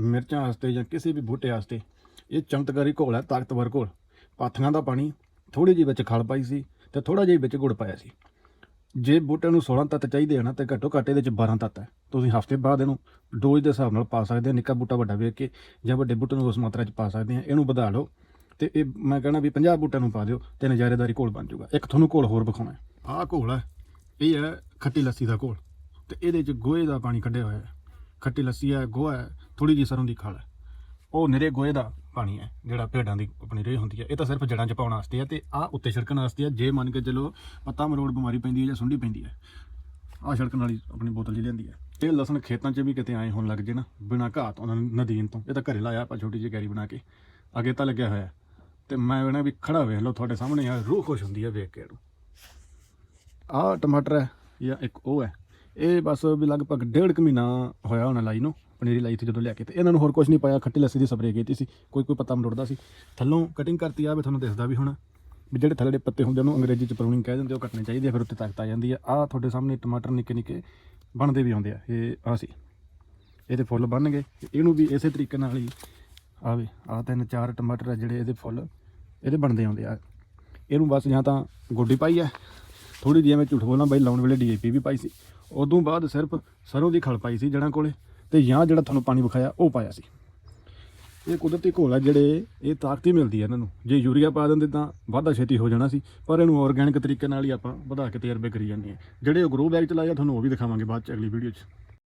ਮਿਰਚਾਂ ਵਾਸਤੇ ਜਾਂ ਕਿਸੇ ਵੀ ਬੂਟੇ ਵਾਸਤੇ, ਇਹ ਚਮਤਕਾਰੀ ਘੋਲ ਹੈ, ਤਾਕਤਵਰ ਘੋਲ। ਪਾਥੀਆਂ ਦਾ ਪਾਣੀ ਥੋੜੀ ਜਿਹੀ ਵਿੱਚ ਖਲ ਪਾਈ ਸੀ ਤੇ ਥੋੜਾ ਜਿਹਾ ਵਿੱਚ ਗੁੜ ਪਾਇਆ ਸੀ। ਜੇ ਬੂਟੇ ਨੂੰ 16 ਤੱਤ ਚਾਹੀਦੇ ਹਨ ਤੇ ਘੱਟੋ ਘੱਟ ਇਹਦੇ ਚ 12 ਤੱਤ ਹੈ। ਤੁਸੀਂ ਹਫ਼ਤੇ ਬਾਅਦ ਇਹਨੂੰ ਡੋਜ਼ ਦੇ ਹਿਸਾਬ ਨਾਲ ਪਾ ਸਕਦੇ ਹੋ, ਨਿੱਕਾ ਬੂਟਾ ਵੱਡਾ ਵੇਖ ਕੇ ਜਾਂ ਵੱਡੇ ਬੂਟੇ ਨੂੰ ਉਸ ਮਾਤਰਾ ਚ ਪਾ ਸਕਦੇ ਆ ਇਹਨੂੰ ਵਧਾ ਲਓ। ਤੇ ਇਹ ਮੈਂ ਕਹਿਣਾ ਵੀ 50 ਬੂਟਿਆਂ ਨੂੰ ਪਾ ਦਿਓ ਤੇ ਨਜ਼ਾਰੇਦਾਰੀ ਘੋਲ ਬਣ ਜਾਊਗਾ। ਇੱਕ ਤੁਹਾਨੂੰ ਘੋਲ ਹੋਰ ਵਿਖਾਉਣਾ ਆਹ ਘੋਲ ਹੈ, ਇਹ ਹੈ ਖੱਟੀ ਲੱਸੀ ਦਾ ਘੋਲ। ਤੇ ਇਹਦੇ ਚ ਗੋਹੇ ਦਾ ਪਾਣੀ ਕੱਢਿਆ ਹੋਇਆ ਹੈ। ਖੱਟੀ ਲੱਸੀ ਹੈ, ਗੋਹਾ ਹੈ ਥੋੜੀ ਜਿਹੀ ਸਰੋਂ ਦੀ ਖਲ ਹੈ। ਉਹ ਨਿਰੇ ਗੋਹੇ ਦਾ ਪਾਣੀ ਹੈ, ਜਿਹੜਾ ਭੇਡਾਂ ਦੀ ਆਪਣੀ ਰੇਹ ਹੁੰਦੀ ਹੈ। ਇਹ ਤਾਂ ਸਿਰਫ ਜੜਾਂ 'ਚ ਪਾਉਣ ਵਾਸਤੇ ਹੈ ਤੇ ਆਹ ਉੱਤੇ ਛਿੜਕਣ ਵਾਸਤੇ ਹੈ। ਜੇ ਮੰਨ ਕੇ ਚਲੋ ਪੱਤਾ ਮਰੋੜ ਬਿਮਾਰੀ ਪੈਂਦੀ ਹੈ ਜਾਂ ਸੁੰਡੀ ਪੈਂਦੀ ਹੈ, ਆਹ ਛਿੜਕਣ ਵਾਲੀ ਆਪਣੀ ਬੋਤਲ ਜੀ ਲੈਂਦੀ ਹੈ। ਇਹ ਲਸਣ ਖੇਤਾਂ 'ਚ ਵੀ ਕਿਤੇ ਆਏ ਹੋਣ ਲੱਗ ਜੇ ਨਾ, ਬਿਨਾਂ ਘਾਹ ਤੋਂ, ਉਹਨਾਂ ਨੂੰ ਨਦੀਨ ਤੋਂ। ਇਹ ਤਾਂ ਘਰੇ ਲਾਇਆ ਆਪਾਂ ਛੋਟੀ ਜਿਹੀ ਕੈਰੀ ਬਣਾ ਕੇ। ਅੱਗੇ ਤਾਂ ਲੱਗਿਆ ਹੋਇਆ ਹੈ। ਤੇ ਮੈਂ ਵੇਣਾ ਵੀ ਖੜਾ ਵੇਖ ਲਓ, ਤੁਹਾਡੇ ਸਾਹਮਣੇ ਆ, ਰੂਹ ਖੁਸ਼ ਹੁੰਦੀ ਹੈ ਵੇਖ ਕੇ ਇਹਨੂੰ। ਆਹ ਟਮਾਟਰ ਹੈ ਜਾਂ ਇੱਕ ਉਹ ਹੈ ਇਹ ਬਸ ਵੀ ਲਗਭਗ ਡੇਢ ਕੁ ਮਹੀਨਾ ਹੋਇਆ ਹੋਣਾ ਲਾਈ ਨੂੰ, ਪਨੀਰੀ ਲਾਈ ਸੀ ਜਦੋਂ ਲਿਆ ਕੇ ਤੇ ਇਹਨਾਂ ਨੂੰ ਹੋਰ ਕੁਝ ਨਹੀਂ ਪਾਇਆ, ਖੱਟੀ ਲੱਸੀ ਦੀ ਸਪਰੇਅ ਕੀਤੀ ਸੀ, ਕੋਈ ਕੋਈ ਪੱਤਾ ਮਰੋੜਦਾ ਸੀ। ਥੱਲੋਂ ਕਟਿੰਗ ਕਰਤੀ ਆ, ਵੀ ਤੁਹਾਨੂੰ ਦਿਸਦਾ ਵੀ ਹੋਣਾ, ਵੀ ਜਿਹੜੇ ਥੱਲੇ ਦੇ ਪੱਤੇ ਹੁੰਦੇ ਉਹਨੂੰ ਅੰਗਰੇਜ਼ੀ ਚ ਪ੍ਰੂਨਿੰਗ ਕਹਿ ਦਿੰਦੇ ਉਹ ਕੱਟਣੇ ਚਾਹੀਦੇ ਆ, ਫਿਰ ਉੱਤੇ ਤਾਕਤ ਆ ਜਾਂਦੀ ਆ। ਆਹ ਤੁਹਾਡੇ ਸਾਹਮਣੇ ਟਮਾਟਰ ਨਿੱਕੇ ਨਿੱਕੇ ਬਣਦੇ ਵੀ ਆਉਂਦੇ ਆ, ਇਹ ਆ ਸੀ। ਇਹਦੇ ਫੁੱਲ ਬਣ ਗਏ ਇਹਨੂੰ ਵੀ ਇਸੇ ਤਰੀਕੇ ਨਾਲ ਹੀ ਆਵੇ ਆਹ ਤਿੰਨ ਚਾਰ ਟਮਾਟਰ ਆ ਜਿਹੜੇ ਇਹਦੇ ਫੁੱਲ, ਇਹਦੇ ਬਣਦੇ ਆਉਂਦੇ ਆ। ਇਹਨੂੰ ਬਸ ਜਾਂ ਤਾਂ ਗੋਡੀ ਪਾਈ ਆ ਥੋੜੀ ਜਿਹੀ ਮੈਂ ਝੂਠ ਬੋਲਾਂ, ਬਾਈ ਲਾਉਣ ਵੇਲੇ ਡੀਏਪੀ ਵੀ ਪਾਈ ਸੀ। ਉਦੋਂ ਬਾਅਦ ਸਿਰਫ ਸਰੋਂ ਦੀ ਖਲ ਪਾਈ ਸੀ ਜੜਾਂ ਕੋਲੇ ਤੇ ਜਾਂ ਜਿਹੜਾ ਤੁਹਾਨੂੰ ਪਾਣੀ ਵਿਖਾਇਆ, ਉਹ ਪਾਇਆ ਸੀ। ਇਹ ਕੁਦਰਤੀ ਘੋਲ ਆ ਜਿਹੜੇ ਇਹ ਤਾਕਤੀ ਮਿਲਦੀ ਹੈ ਇਹਨਾਂ ਨੂੰ। ਜੇ ਯੂਰੀਆ ਪਾ ਦਿੰਦੇ ਤਾਂ ਵਾਧਾ ਛੇਤੀ ਹੋ ਜਾਣਾ ਸੀ, ਪਰ ਇਹਨੂੰ ਆਰਗੈਨਿਕ ਤਰੀਕੇ ਨਾਲ ਹੀ ਆਪਾਂ ਵਧਾ ਕੇ ਤਜਰਬੇ ਕਰੀ ਜਾਂਦੇ ਹਾਂ। ਜਿਹੜੇ ਉਹ ਗਰੋ ਬੈਗ ਚ ਲਾਇਆ ਤੁਹਾਨੂੰ ਉਹ ਵੀ ਦਿਖਾਵਾਂਗੇ ਬਾਅਦ ਚ ਅਗਲੀ ਵੀਡੀਓ 'ਚ।